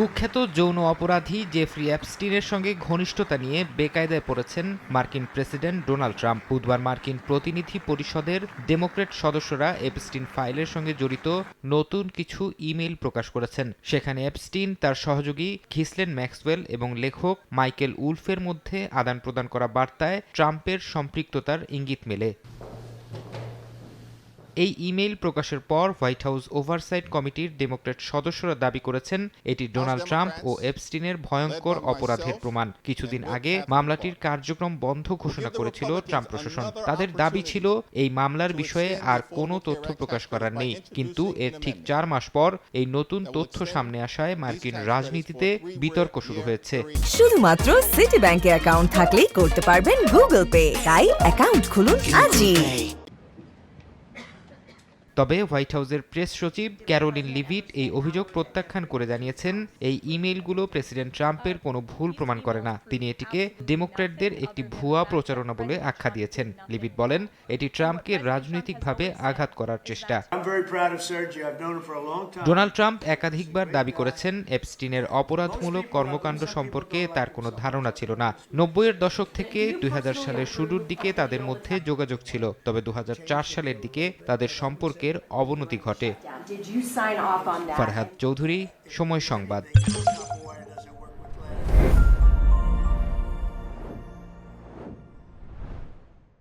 কুখ্যাত যৌন অপরাধী জেফরি অ্যাপস্টিনের সঙ্গে ঘনিষ্ঠতা নিয়ে বেকায়দায় পড়েছেন মার্কিন প্রেসিডেন্ট ডোনাল্ড ট্রাম্প। বুধবার মার্কিন প্রতিনিধি পরিষদের ডেমোক্রেট সদস্যরা এপস্টিন ফাইলের সঙ্গে জড়িত নতুন কিছু ইমেইল প্রকাশ করেছেন। সেখানে অ্যাপস্টিন তার সহযোগী ঘিসলেন ম্যাক্সওয়েল এবং লেখক মাইকেল উলফের মধ্যে আদান প্রদান করা বার্তায় ট্রাম্পের সম্পৃক্ততার ইঙ্গিত মেলে। এই ইমেইল প্রকাশের পর হোয়াইট হাউস ওভারসাইট কমিটির ডেমোক্রেট সদস্যরা দাবি করেছেন এটি ডোনাল্ড ট্রাম্প ও এপস্টিনের ভয়ঙ্কর অপরাধের প্রমাণ। কিছুদিন আগে মামলাটির কার্যক্রম বন্ধ ঘোষণা করেছিল ট্রাম্প প্রশাসন। তাদের দাবি ছিল এই মামলার বিষয়ে আর কোনো তথ্য প্রকাশ করার নেই। কিন্তু এর ঠিক চার মাস পর এই নতুন তথ্য সামনে আসায় মার্কিন রাজনীতিতে বিতর্ক শুরু হয়েছে। শুধুমাত্র সিটি ব্যাংকে অ্যাকাউন্ট থাকলেই করতে পারবেন গুগল পে তাই অ্যাকাউন্ট খুলুন আজই। তবে হোয়াইট হাউসের প্রেস সচিব ক্যারোলিন লিভিট এই অভিযোগ প্রত্যাখ্যান করে জানিয়েছেন এই ইমেইলগুলো প্রেসিডেন্ট ট্রাম্পের কোনো ভুল প্রমাণ করে না। তিনি এটিকে ডেমোক্র্যাটদের একটি ভুয়া প্রচারণা বলে আখ্যা দিয়েছেন। লিভিট বলেন এটি ট্রাম্পকে রাজনৈতিকভাবে আঘাত করার চেষ্টা. ডোনাল্ড ট্রাম্প একাধিকবার দাবি করেছেন এপস্টিনের অপরাধমূলক কর্মকাণ্ড সম্পর্কে তার কোনো ধারণা ছিল না। নব্বইয়ের দশক থেকে দুই হাজার সালের শুরুর দিকে তাদের মধ্যে যোগাযোগ ছিল তবে দু হাজার চার সালের দিকে তাদের সম্পর্কের অবনতি ঘটে? ফারহাদ চৌধুরী সময় সংবাদ